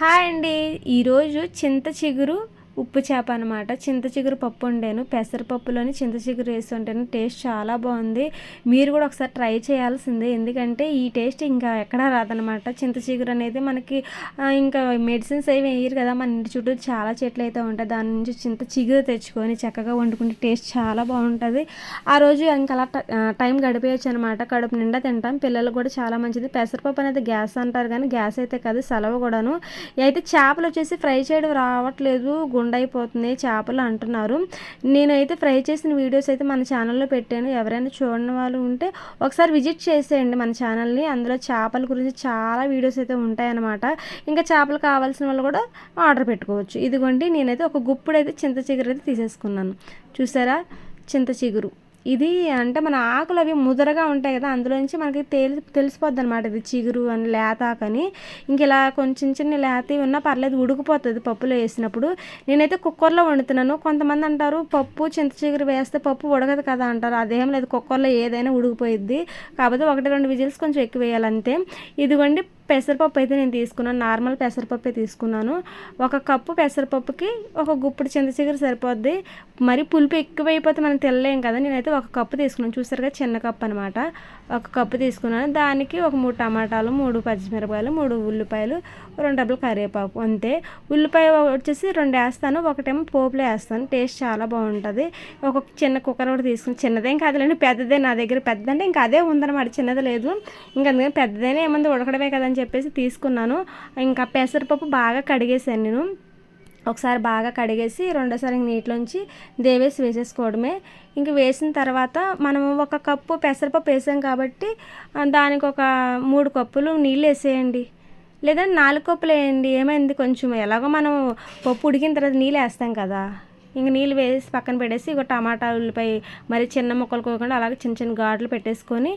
Hi అండి. ఈరోజు చింత చిగురు ఉప్పు చేప అనమాట చింత చిగురు పప్పు వండాను. పెసరపప్పులోని చింత చిగురు వేసి వండాను టేస్ట్ చాలా బాగుంది. మీరు కూడా ఒకసారి ట్రై చేయాల్సిందే. ఎందుకంటే ఈ టేస్ట్ ఇంకా ఎక్కడా రాదనమాట చింత చిగురు అనేది మనకి ఇంకా మెడిసిన్స్ ఏమి వేయరు కదా. మన ఇంటి చుట్టూ చాలా చెట్లు అయితే ఉంటాయి. దాని నుంచి చింత చిగురు తెచ్చుకొని చక్కగా వండుకుంటే టేస్ట్ చాలా బాగుంటుంది. ఆ రోజు ఇంకా అలా టైం గడిపేయచ్చు అనమాట కడుపు నిండా తింటాం. పిల్లలు కూడా చాలా మంచిది. పెసరపప్పు అనేది గ్యాస్ అంటారు కానీ గ్యాస్ అయితే కాదు సెలవు కూడాను. అయితే చేపలు వచ్చేసి ఫ్రై చేయడం రావట్లేదు. గుండె అయిపోతుంది చేపలు అంటున్నారు. నేనైతే ఫ్రై చేసిన వీడియోస్ అయితే మన ఛానల్లో పెట్టాను. ఎవరైనా చూడని వాళ్ళు ఉంటే ఒకసారి విజిట్ చేసేయండి మన ఛానల్ని. అందులో చేపల గురించి చాలా వీడియోస్ అయితే ఉంటాయన్నమాట. ఇంకా చేపలు కావాల్సిన వాళ్ళు కూడా ఆర్డర్ పెట్టుకోవచ్చు. ఇదిగోండి నేనైతే ఒక గుప్పుడు అయితే చింత చిగురు అయితే తీసేసుకున్నాను. చూసారా? చింత చిగురు. ఇది అంటే మన ఆకులు అవి ముదరగా ఉంటాయి కదా అందులో నుంచి మనకి తేలి తెలిసిపోద్ది అనమాట ఇది చిగురు అని లేతాకని ఇంక ఇలా కొంచెం చిన్న లేత ఉన్నా పర్లేదు ఉడికిపోతుంది పప్పులో వేసినప్పుడు. నేనైతే కుక్కర్లో వండుతున్నాను. కొంతమంది అంటారు పప్పు చింత చిగురు వేస్తే పప్పు ఉడకదు కదా అంటారు. అదేం లేదు కుక్కర్లో ఏదైనా ఉడికిపోయిద్ది. కాకపోతే ఒకటి రెండు విజిల్స్ కొంచెం ఎక్కువ వేయాలంతే. ఇదిగోండి పెసరపప్పు అయితే నేను తీసుకున్నాను. నార్మల్ పెసరపప్పే తీసుకున్నాను. ఒక కప్పు పెసరపప్పుకి ఒక గుప్పుడు చింత సరిపోద్ది. మరి పులుపు ఎక్కువైపోతే మనం తెల్లలేం కదా. నేనైతే ఒక కప్పు తీసుకున్నాను. చూసారుగా చిన్న కప్పు అనమాట ఒక కప్పు తీసుకున్నాను. దానికి ఒక మూడు టమాటాలు మూడు పచ్చిమిరపకాయలు మూడు ఉల్లిపాయలు రెండు డబ్బులు కరివేపాకు అంతే. ఉల్లిపాయ వచ్చేసి రెండు వేస్తాను. ఒకటేమో పోపులో వేస్తాను. టేస్ట్ చాలా బాగుంటుంది. ఒక చిన్న కుక్కర్ కూడా తీసుకుని చిన్నదేం. కాదులేండి పెద్దదే నా దగ్గర. పెద్ద అంటే ఇంకా అదే ఉందన్నమాట. చిన్నది లేదు. ఇంకా అందుకని పెద్దదైనా ఏమంది ఉడకడమే కదని చెప్పేసి తీసుకున్నాను. ఇంకా పెసరపప్పు బాగా కడిగేసాను నేను. ఒకసారి బాగా కడిగేసి రెండోసారి నీటిలోంచి దేవేసి వేసేసుకోవడమే. ఇంక వేసిన తర్వాత మనం ఒక కప్పు పెసరపప్పు వేసాం కాబట్టి దానికి ఒక మూడు కప్పులు నీళ్ళు వేసేయండి. లేదా నాలుగు కప్పులు వేయండి. ఏమైంది? కొంచెం ఎలాగో మనం పప్పు ఉడికిన తర్వాత నీళ్ళు వేస్తాం కదా. ఇంక నీళ్ళు వేసి పక్కన పెట్టేసి ఇక టమాటా ఉల్లిపాయ మరి చిన్న ముక్కలు కోకుండా అలాగే చిన్న చిన్న ఘాట్లు పెట్టేసుకొని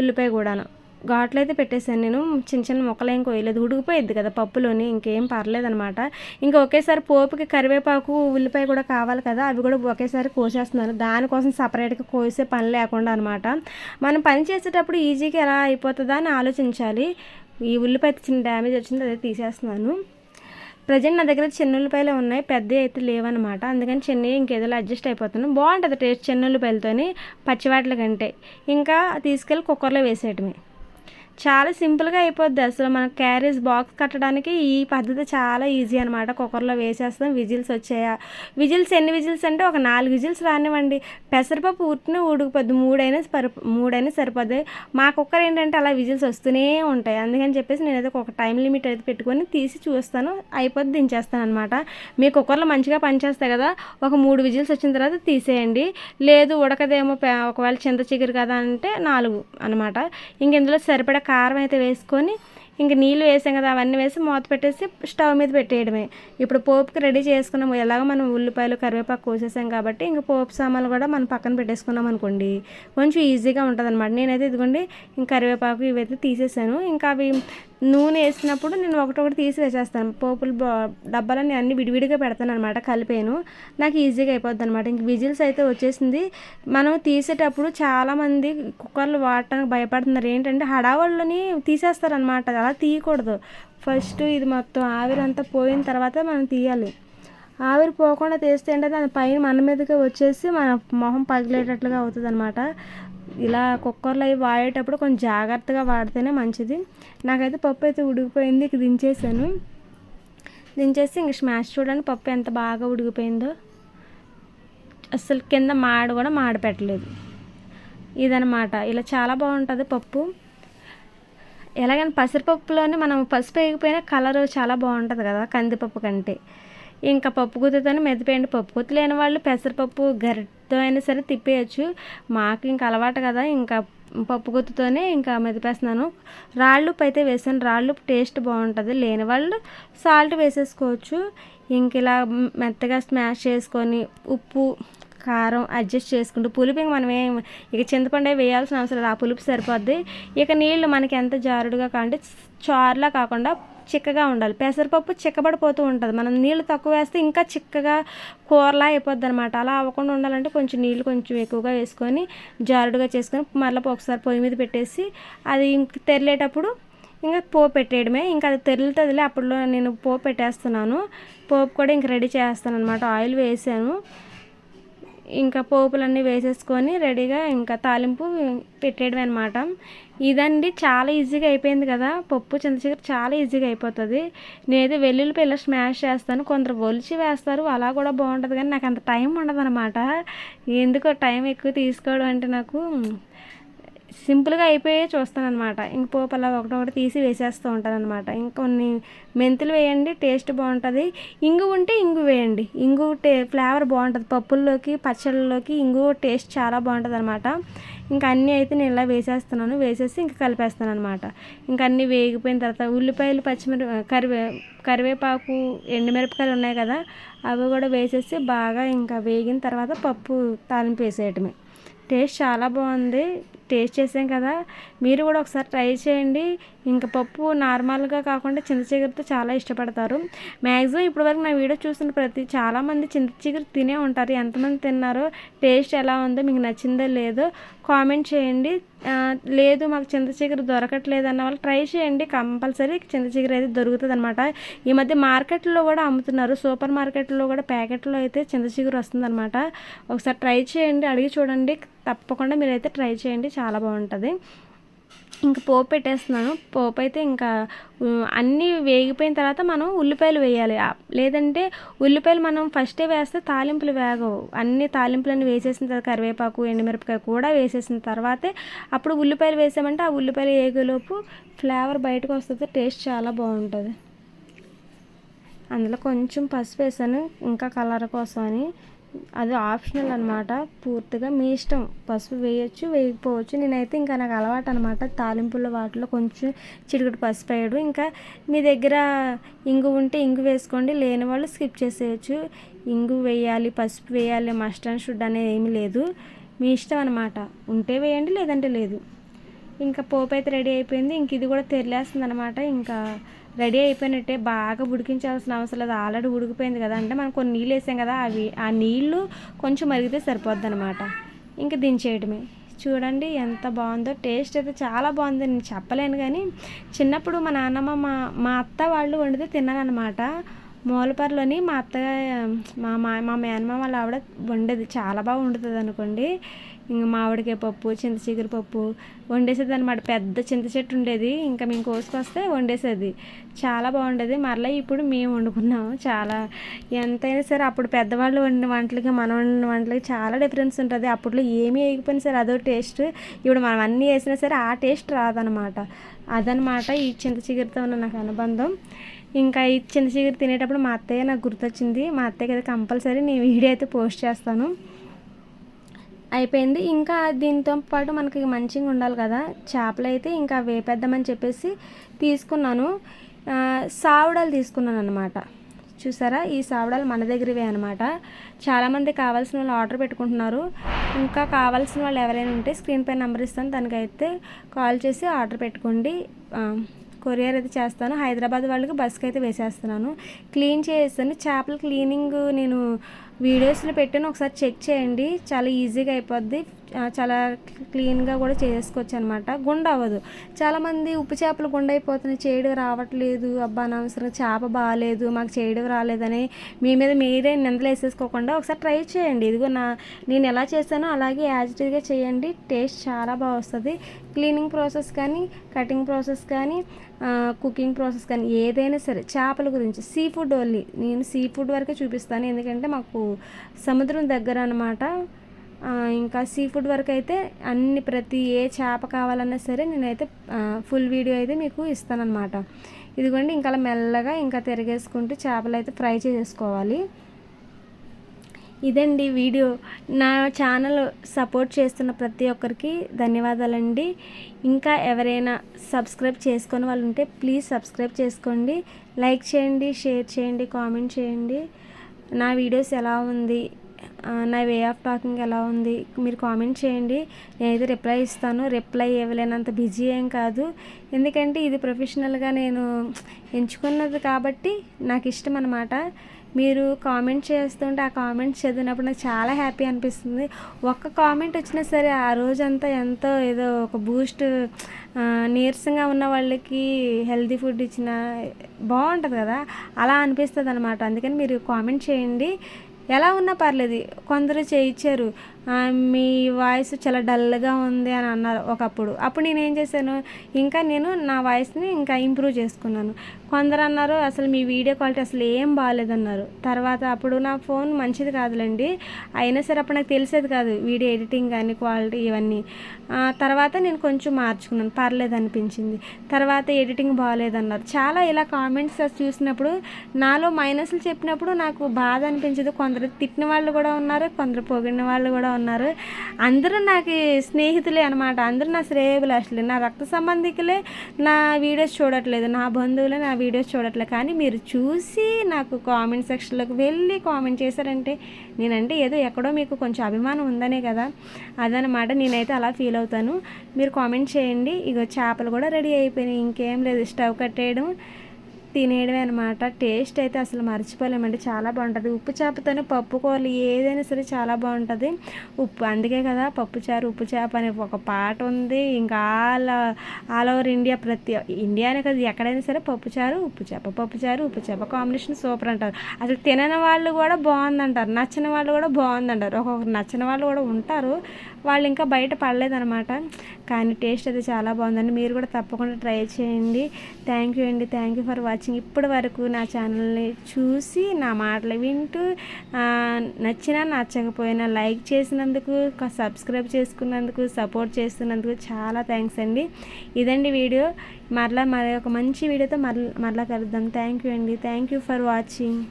ఉల్లిపాయ కూడాను. ఘాట్లు అయితే పెట్టేశాను నేను. చిన్న చిన్న మొక్కలు ఏం కోయలేదు ఉడికిపోయింది కదా పప్పులోని ఇంకేం పర్లేదనమాట. ఇంకా ఒకేసారి పోపుకి కరివేపాకు ఉల్లిపాయ కూడా కావాలి కదా అవి కూడా ఒకేసారి కోసేస్తున్నాను. దానికోసం సపరేట్గా కోసే పని లేకుండా అనమాట. మనం పని చేసేటప్పుడు ఈజీగా ఎలా అయిపోతుందా అని ఆలోచించాలి. ఈ ఉల్లిపాయ చిన్న డ్యామేజ్ వచ్చింది అదే తీసేస్తున్నాను. ప్రజెంట్ నా దగ్గర చిన్న ఉల్లిపాయలు ఉన్నాయి. పెద్ద అయితే లేవన్నమాట అందుకని చిన్నవి ఇంకేదో అడ్జస్ట్ అయిపోతున్నాను బాగుంటుంది టేస్ట్ చిన్న ఉల్లిపాయలతోని పచ్చివాట్ల కంటే. ఇంకా తీసుకెళ్ళి కుక్కర్లో వేసేయటమే. చాలా సింపుల్గా అయిపోద్ది. అసలు మన క్యారేజ్ బాక్స్ కట్టడానికి ఈ పద్ధతి చాలా ఈజీ అనమాట కుక్కర్లో వేసేస్తాం విజిల్స్ వచ్చాయా? విజిల్స్ ఎన్ని విజిల్స్ అంటే ఒక నాలుగు విజిల్స్ రానివ్వండి. పెసరపప్పు ఉట్టిన ఉడికిపోద్ది మూడైనా సరి మూడైనా సరిపోద్ది. మా కుక్కర్ ఏంటంటే అలా విజిల్స్ వస్తూనే ఉంటాయి. అందుకని చెప్పేసి నేనైతే ఒక టైం లిమిట్ అయితే పెట్టుకొని తీసి చూస్తాను. అయిపోద్ది దించేస్తాను అనమాట మీ కుక్కర్లో మంచిగా పనిచేస్తాయి కదా. ఒక మూడు విజిల్స్ వచ్చిన తర్వాత తీసేయండి. లేదు ఉడకదేమో ఒకవేళ చింత చిగురు కదా అంటే నాలుగు అనమాట ఇంక ఇందులో సరిపడా కారం అయితే వేసుకొని ఇంక నీళ్ళు వేసాం కదా అవన్నీ వేసి మూత పెట్టేసి స్టవ్ మీద పెట్టేయడమే. ఇప్పుడు పోపుకి రెడీ చేసుకున్నాము. ఎలాగో మనం ఉల్లిపాయలు కరివేపాకు కోసేసాం కాబట్టి ఇంక పోపు సామాన్లు కూడా మనం పక్కన పెట్టేసుకున్నాం అనుకోండి. కొంచెం ఈజీగా ఉంటుంది అనమాట నేనైతే ఇదిగోండి ఇంక కరివేపాకు ఇవైతే తీసేసాను. ఇంకా అవి నూనె వేసినప్పుడు నేను ఒకటొకటి తీసి వేసేస్తాను. పోపులు డబ్బాలన్నీ అన్ని విడివిడిగా పెడతాను అనమాట కలిపాను. నాకు ఈజీగా అయిపోద్ది అనమాట ఇంక విజిల్స్ అయితే వచ్చేసింది. మనం తీసేటప్పుడు చాలామంది కుక్కర్లు వాడటానికి భయపడుతున్నారు. ఏంటంటే హడావళ్ళని తీసేస్తారనమాట అలా తీయకూడదు. ఫస్ట్ ఇది మొత్తం ఆవిరంతా పోయిన తర్వాత మనం తీయాలి. ఆవిరి పోకుండా తీస్తే ఏంటంటే దాని పైన మన మీదకే వచ్చేసి మన మొహం పగిలేటట్లుగా అవుతుంది అనమాట ఇలా కుక్కర్లో అవి వాడేటప్పుడు కొంచెం జాగ్రత్తగా వాడితేనే మంచిది. నాకైతే పప్పు అయితే ఉడికిపోయింది ఇక దించేసాను. దించేసి ఇంక స్మాష్ చూడండి పప్పు ఎంత బాగా ఉడికిపోయిందో. అసలు కింద మాడ కూడా మాడ పెట్టలేదు. ఇదనమాట ఇలా చాలా బాగుంటుంది పప్పు. ఎలాగైనా పసిరిపప్పులోనే మనం పసుపు వేయకపోయినా కలర్ చాలా బాగుంటుంది కదా కందిపప్పు కంటే. ఇంకా పప్పు గుత్తితోనే మెదిపేయండి. పప్పు గుత్తి లేని వాళ్ళు పెసరపప్పు గరిటతో అయినా సరే తిప్పేయచ్చు. మాకు ఇంకా అలవాటు కదా ఇంకా పప్పు గుత్తితోనే ఇంకా మెదిపేస్తున్నాను. రాళ్ళు అయితే వేసాను. రాళ్ళు టేస్ట్ బాగుంటుంది. లేని వాళ్ళు సాల్ట్ వేసేసుకోవచ్చు. ఇంక ఇలా మెత్తగా స్మాష్ చేసుకొని ఉప్పు కారం అడ్జస్ట్ చేసుకుంటూ పులుపు ఇంక మనం ఏం ఇక చింతపండు వేయాల్సిన అవసరం లేదు. ఆ పులుపు సరిపోద్ది. ఇక నీళ్ళు మనకి ఎంత జారుడుగా కాంటే చారులా కాకుండా చిక్కగా ఉండాలి. పెసరపప్పు చిక్కబడిపోతూ ఉంటుంది. మనం నీళ్ళు తక్కువ వేస్తే ఇంకా చిక్కగా కూరలా అయిపోద్ది అనమాట అలా అవ్వకుండా ఉండాలంటే కొంచెం నీళ్ళు కొంచెం ఎక్కువగా వేసుకొని జారుడుగా చేసుకొని మళ్ళీ ఒకసారి పొయ్యి మీద పెట్టేసి అది ఇంక తెరలేటప్పుడు ఇంకా పోపు పెట్టేయడమే. ఇంకా అది తెరులుతుందిలే అప్పుడు నేను పోపు పెట్టేస్తున్నాను. పోపు కూడా ఇంక రెడీ చేస్తాను అనమాట ఆయిల్ వేసాను. ఇంకా పోపులన్నీ వేసేసుకొని రెడీగా ఇంకా తాలింపు పెట్టేయడం అనమాట ఇదండి చాలా ఈజీగా అయిపోయింది కదా. పప్పు చింతచిగురు చాలా ఈజీగా అయిపోతుంది. నేనైతే వెల్లుల్లి పిల్ల స్మాష్ చేస్తాను. కొందరు ఒలిచి వేస్తారు. అలా కూడా బాగుంటుంది కానీ నాకు అంత టైం ఉండదు అనమాట ఎందుకో టైం ఎక్కువ తీసుకోవడం అంటే నాకు సింపుల్గా అయిపోయే చూస్తాను అనమాట ఇంక పోపు అలా ఒకటొకటి తీసి వేసేస్తూ ఉంటాను అనమాట ఇంకొన్ని మెంతులు వేయండి టేస్ట్ బాగుంటుంది. ఇంగు ఉంటే ఇంగు వేయండి. ఇంగు టే ఫ్లేవర్ బాగుంటుంది. పప్పుల్లోకి పచ్చళ్ళలోకి ఇంగు టేస్ట్ చాలా బాగుంటుంది అనమాట ఇంకా అన్నీ అయితే నేను ఇలా వేసేస్తున్నాను. వేసేసి ఇంకా కలిపేస్తాను అనమాట ఇంకా అన్నీ వేగిపోయిన తర్వాత ఉల్లిపాయలు పచ్చిమిర కరివే కరివేపాకు ఎండుమిరపకాయలు ఉన్నాయి కదా అవి కూడా వేసేసి బాగా ఇంకా వేగిన తర్వాత పప్పు తాలింపు వేసేయటమే. టేస్ట్ చాలా బాగుంది. టేస్ట్ చేసాం కదా మీరు కూడా ఒకసారి ట్రై చేయండి. ఇంకా పప్పు నార్మల్గా కాకుండా చింత చిగురుతో చాలా ఇష్టపడతారు. మ్యాక్సిమం ఇప్పటివరకు నా వీడియో చూసిన ప్రతి చాలామంది చింత చిగురు తినే ఉంటారు. ఎంతమంది తిన్నారో టేస్ట్ ఎలా ఉందో మీకు నచ్చిందో లేదో కామెంట్ చేయండి. లేదు మాకు చింత చిగురు దొరకట్లేదు అన్న వాళ్ళు ట్రై చేయండి. కంపల్సరీ చింత చిగురు అయితే దొరుకుతుంది అనమాట ఈ మధ్య మార్కెట్లో కూడా అమ్ముతున్నారు. సూపర్ మార్కెట్లో కూడా ప్యాకెట్లో అయితే చింత చిగురు వస్తుందన్నమాట. ఒకసారి ట్రై చేయండి. అడిగి చూడండి. తప్పకుండా మీరైతే ట్రై చేయండి చాలా బాగుంటుంది. ఇంకా పోపు పెట్టేస్తున్నాను. పోపు అయితే ఇంకా అన్నీ వేగిపోయిన తర్వాత మనం ఉల్లిపాయలు వేయాలి. లేదంటే ఉల్లిపాయలు మనం ఫస్టే వేస్తే తాలింపులు వేగవు. అన్ని తాలింపులన్నీ వేసేసిన తర్వాత కరివేపాకు ఎండుమిరపకాయ కూడా వేసేసిన తర్వాతే అప్పుడు ఉల్లిపాయలు వేసామంటే ఆ ఉల్లిపాయలు వేగేలోపు ఫ్లేవర్ బయటకు వస్తుంది టేస్ట్ చాలా బాగుంటుంది. అందులో కొంచెం పసుపు వేసాను ఇంకా కలర్ కోసం అని అది ఆప్షనల్ అనమాట పూర్తిగా మీ ఇష్టం. పసుపు వేయచ్చు వేయకపోవచ్చు. నేనైతే ఇంకా నాకు అలవాటు అనమాట తాలింపుల వాటిలో కొంచెం చిడుగుడు పసుపు వేయడం. ఇంకా మీ దగ్గర ఇంగు ఉంటే ఇంగు వేసుకోండి. లేని వాళ్ళు స్కిప్ చేసేయచ్చు. ఇంగు వేయాలి పసుపు వేయాలి మస్ట్ అండ్ షుడ్ అనేది ఏమీ లేదు. మీ ఇష్టం అనమాట ఉంటే వేయండి లేదంటే లేదు. ఇంకా పోపు అయితే రెడీ అయిపోయింది. ఇంక ఇది కూడా తెరిలేస్తుంది అనమాట ఇంకా రెడీ అయిపోయినట్టే బాగా ఉడికించాల్సిన అవసరం లేదు. ఆల్రెడీ ఉడికిపోయింది కదా. అంటే మనం కొన్ని నీళ్ళు వేసాం కదా అవి ఆ నీళ్ళు కొంచెం మరిగితే సరిపోద్ది అనమాట ఇంకా దించేయడమే చూడండి ఎంత బాగుందో టేస్ట్ అయితే చాలా బాగుంది. నేను చెప్పలేను కానీ చిన్నప్పుడు మా నాన్నమ్మ మా మా అత్త వాళ్ళు వండితే తిన్నానమాట మూలపర్లోని మా అత్త మా మా మేనమ్మ వాళ్ళ ఆవిడ వండేది. చాలా బాగా వండుతుంది అనుకోండి. ఇంకా మామిడికాయ పప్పు చింతచిగురు పప్పు వండేసేది అనమాట పెద్ద చింత చెట్టు ఉండేది. ఇంకా మేము కోసుకొస్తే వండేసేది. చాలా బాగుండేది. మరలా ఇప్పుడు మేము వండుకున్నాము. చాలా ఎంతైనా సరే అప్పుడు పెద్దవాళ్ళు వండిన వంటలకి మనం వండిన వంటలకి చాలా డిఫరెన్స్ ఉంటుంది. అప్పట్లో ఏమీ వేయకపోయినా సరే అదో టేస్ట్. ఇప్పుడు మనం అన్నీ వేసినా సరే ఆ టేస్ట్ రాదనమాట అదనమాట ఈ చింత చిగురుతో ఉన్న నాకు అనుబంధం. ఇంకా ఈ చింత చిగురు తినేటప్పుడు మా అత్తయ్య నాకు గుర్తొచ్చింది. మా అత్తయ్య కదా కంపల్సరీ నేను వీడియో అయితే పోస్ట్ చేస్తాను. అయిపోయింది. ఇంకా దీంతో పాటు మనకి మంచిగా ఉండాలి కదా. చేపలు అయితే ఇంకా వేపేద్దామని చెప్పేసి తీసుకున్నాను. సావుడాలు తీసుకున్నాను అనమాట చూసారా? ఈ సావడాలు మన దగ్గరవే అనమాట చాలామంది కావాల్సిన వాళ్ళు ఆర్డర్ పెట్టుకుంటున్నారు. ఇంకా కావాల్సిన వాళ్ళు ఎవరైనా ఉంటే స్క్రీన్ పై నెంబర్ ఇస్తాను. దానికైతే కాల్ చేసి ఆర్డర్ పెట్టుకోండి. కొరియర్ అయితే చేస్తాను. హైదరాబాద్ వాళ్ళకి బస్కి అయితే వేసేస్తున్నాను. క్లీన్ చేస్తాను చేపల క్లీనింగ్ నేను వీడియోస్లో పెట్టాను ఒకసారి చెక్ చేయండి. చాలా ఈజీగా అయిపోద్ది. చాలా క్లీన్గా కూడా చేసుకోవచ్చు అనమాట గుండ అవ్వదు చాలామంది ఉప్పు చేపలు గుండె అయిపోతున్నాయి చేయడం రావట్లేదు. అబ్బా అనవసరం చేప బాగాలేదు. మాకు చేయడం రాలేదని మీ మీద మీరే నిందలు వేసేసుకోకుండా ఒకసారి ట్రై చేయండి. ఇదిగో నా నేను ఎలా చేశానో అలాగే యాజిటీగా చేయండి. టేస్ట్ చాలా బాగా వస్తుంది. క్లీనింగ్ ప్రాసెస్ కానీ కటింగ్ ప్రాసెస్ కానీ కుకింగ్ ప్రాసెస్ కానీ ఏదైనా సరే చేపల గురించి సీ ఫుడ్ ఓన్లీ. నేను సీ ఫుడ్ వరకే చూపిస్తాను. ఎందుకంటే మాకు సముద్రం దగ్గర అనమాట ఇంకా సీ ఫుడ్ వరకు అయితే అన్ని ప్రతి ఏ చేప కావాలన్నా సరే నేనైతే ఫుల్ వీడియో అయితే మీకు ఇస్తానన్నమాట. ఇదిగోండి ఇంకా మెల్లగా ఇంకా తిరిగేసుకుంటూ చేపలు అయితే ఫ్రై చేసుకోవాలి ఇదండి వీడియో. నా ఛానల్ సపోర్ట్ చేస్తున్న ప్రతి ఒక్కరికి ధన్యవాదాలండి. ఇంకా ఎవరైనా సబ్స్క్రైబ్ చేసుకొని వాళ్ళు ఉంటే ప్లీజ్ సబ్స్క్రైబ్ చేసుకోండి. లైక్ చేయండి షేర్ చేయండి కామెంట్ చేయండి. నా వీడియోస్ ఎలా ఉంది? నా వే ఆఫ్ టాకింగ్ ఎలా ఉంది? మీరు కామెంట్ చేయండి. నేనైతే రిప్లై ఇస్తాను. రిప్లై ఇవ్వలేనంత బిజీ ఏం కాదు. ఎందుకంటే ఇది ప్రొఫెషనల్గా నేను ఎంచుకున్నది కాబట్టి నాకు ఇష్టం అనమాట మీరు కామెంట్ చేస్తుంటే ఆ కామెంట్స్ చదివినప్పుడు నాకు చాలా హ్యాపీ అనిపిస్తుంది. ఒక్క కామెంట్ వచ్చినా సరే ఆ రోజంతా ఎంతో ఏదో ఒక బూస్ట్ నీరసంగా ఉన్న వాళ్ళకి హెల్తీ ఫుడ్ ఇచ్చిన బాగుంటుంది కదా. అలా అనిపిస్తుంది అనమాట అందుకని మీరు కామెంట్ చేయండి. ఎలా ఉన్నా పర్లేదు. కొందరు చేయించారు మీ వాయిస్ చాలా డల్గా ఉంది అని అన్నారు ఒకప్పుడు. అప్పుడు నేను ఏం చేశాను ఇంకా నేను నా వాయిస్ని ఇంకా ఇంప్రూవ్ చేసుకున్నాను. కొందరు అన్నారు అసలు మీ వీడియో క్వాలిటీ అసలు ఏం బాగాలేదన్నారు. తర్వాత అప్పుడు నా ఫోన్ మంచిది కాదులేండి. అయినా సరే అప్పుడు నాకు తెలిసేది కాదు వీడియో ఎడిటింగ్ కానీ క్వాలిటీ ఇవన్నీ. తర్వాత నేను కొంచెం మార్చుకున్నాను పర్లేదు అనిపించింది. తర్వాత ఎడిటింగ్ బాగాలేదన్నారు. చాలా ఇలా కామెంట్స్ చూసినప్పుడు నాలో మైనస్లు చెప్పినప్పుడు నాకు బాధ అనిపించదు. కొందరు తిట్టిన వాళ్ళు కూడా ఉన్నారు కొందరు పొగిడిన వాళ్ళు కూడా ఉన్నారు. అందరూ నాకు స్నేహితులే అనమాట అందరూ నా శ్రేయభిలాషులే నా రక్త సంబంధికులే నా వీడియోస్ చూడట్లేదు. నా బంధువులే నా వీడియోస్ చూడట్లేదు. కానీ మీరు చూసి నాకు కామెంట్ సెక్షన్లోకి వెళ్ళి కామెంట్ చేశారంటే నేనంటే ఏదో ఎక్కడో మీకు కొంచెం అభిమానం ఉందనే కదా. అదనమాట నేనైతే అలా ఫీల్ అవుతాను. మీరు కామెంట్ చేయండి. ఇగో చేపలు కూడా రెడీ అయిపోయినాయి. ఇంకేం లేదు. స్టవ్ కట్టేయడం. తినేయడమే అనమాట టేస్ట్ అయితే అసలు మర్చిపోలేమండి. చాలా బాగుంటుంది. ఉప్పు చేపతోనే పప్పు కూరలు ఏదైనా సరే చాలా బాగుంటుంది. ఉప్పు అందుకే కదా పప్పు చారు ఉప్పు చేప అనే ఒక పాట ఉంది. ఇంకా ఆల్ ఆల్ ఓవర్ ఇండియా ప్రతి ఇండియానే కదా ఎక్కడైనా సరే పప్పు చారు ఉప్పు చేప పప్పు చారు ఉప్పు చేప కాంబినేషన్ సూపర్ అంటారు. అసలు తినని వాళ్ళు కూడా బాగుందంటారు. నచ్చిన వాళ్ళు కూడా బాగుందంటారు. ఒక్కొక్కరు నచ్చిన వాళ్ళు కూడా ఉంటారు. వాళ్ళు ఇంకా బయట పడలేదనమాట కానీ టేస్ట్ అయితే చాలా బాగుందండి. మీరు కూడా తప్పకుండా ట్రై చేయండి. థ్యాంక్ యూ అండి. థ్యాంక్ యూ ఫర్ వాచింగ్ ఇప్పటి వరకు నా ఛానల్ని చూసి నా మాటలు వింటూ నచ్చినా నచ్చకపోయినా లైక్ చేసినందుకు సబ్స్క్రైబ్ చేసుకున్నందుకు సపోర్ట్ చేస్తున్నందుకు చాలా థ్యాంక్స్ అండి. ఇదండి వీడియో. మరలా మరి ఒక మంచి వీడియోతో మరలా మరలా కలుద్దాం. థ్యాంక్ యూ అండి. Thank you for watching